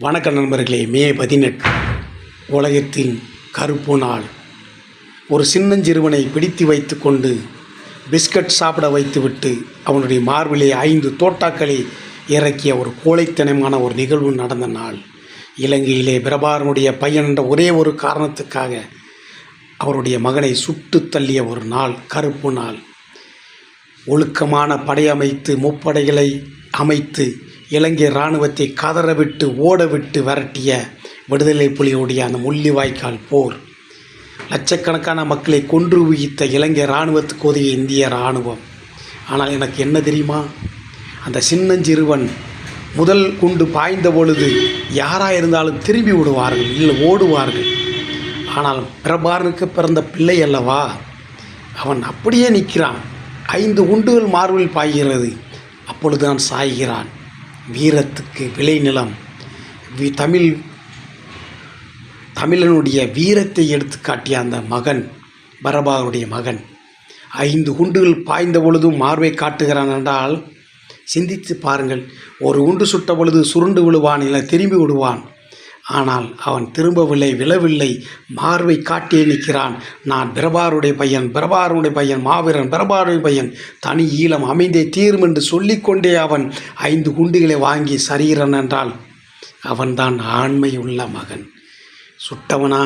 வணக்க நண்பர்களே மே பதினெட்டு உலகத்தின் கருப்பு நாள். ஒரு சின்னஞ்சிறுவனை பிடித்து வைத்துக்கொண்டு பிஸ்கட் சாப்பிட வைத்துவிட்டு அவனுடைய மார்பிலே ஐந்து தோட்டாக்களை இறக்கிய ஒரு கோழைத்தனமான ஒரு நிகழ்வு நடந்த நாள். இலங்கையிலே பிரபாரனுடைய பையன் என்ற ஒரே ஒரு காரணத்துக்காக அவருடைய மகனை சுட்டு தள்ளிய ஒரு நாள் கருப்பு நாள். ஒழுக்கமான படையமைத்து முப்படைகளை அமைத்து இலங்கை இராணுவத்தை கதறவிட்டு ஓடவிட்டு விரட்டிய விடுதலை புலியுடைய அந்த முள்ளிவாய்க்கால் போர். லட்சக்கணக்கான மக்களை கொன்று உயித்த இலங்கை இராணுவத்துக்கு உதவிய இந்திய இராணுவம். ஆனால் எனக்கு என்ன தெரியுமா? அந்த சின்னஞ்சிறுவன் முதல் குண்டு பாய்ந்த பொழுது யாராக இருந்தாலும் திரும்பி விடுவார்கள் இல்லை ஓடுவார்கள். ஆனால் பிரபாரனுக்கு பிறந்த பிள்ளை அல்லவா? அவன் அப்படியே நிற்கிறான். ஐந்து குண்டுகள் மார்பில் பாய்கிறது. அப்பொழுதுதான் சாய்கிறான். வீரத்துக்கு விளைநிலம் வி தமிழ் தமிழனுடைய வீரத்தை எடுத்து காட்டிய அந்த மகன் பரபாவுடைய மகன் ஐந்து குண்டுகள் பாய்ந்த பொழுதும் மார்பை காட்டுகிறான் என்றால் சிந்தித்து பாருங்கள். ஒரு குண்டு சுட்ட பொழுது சுருண்டு விழுவான் இல்லை திரும்பி விடுவான். ஆனால் அவன் திரும்பவில்லை விழவில்லை. மார்பை காட்டியே நிற்கிறான். நான் பிரபாருடைய பையன் பிரபாருடைய பையன் மாவீரன் பிரபாருடைய பையன். தனி ஈழம் அமைந்தே தீரும் என்று சொல்லிக்கொண்டே அவன் ஐந்து குண்டுகளை வாங்கி சரீரன் என்றால் அவன்தான் ஆண்மையுள்ள மகன். சுட்டவனா?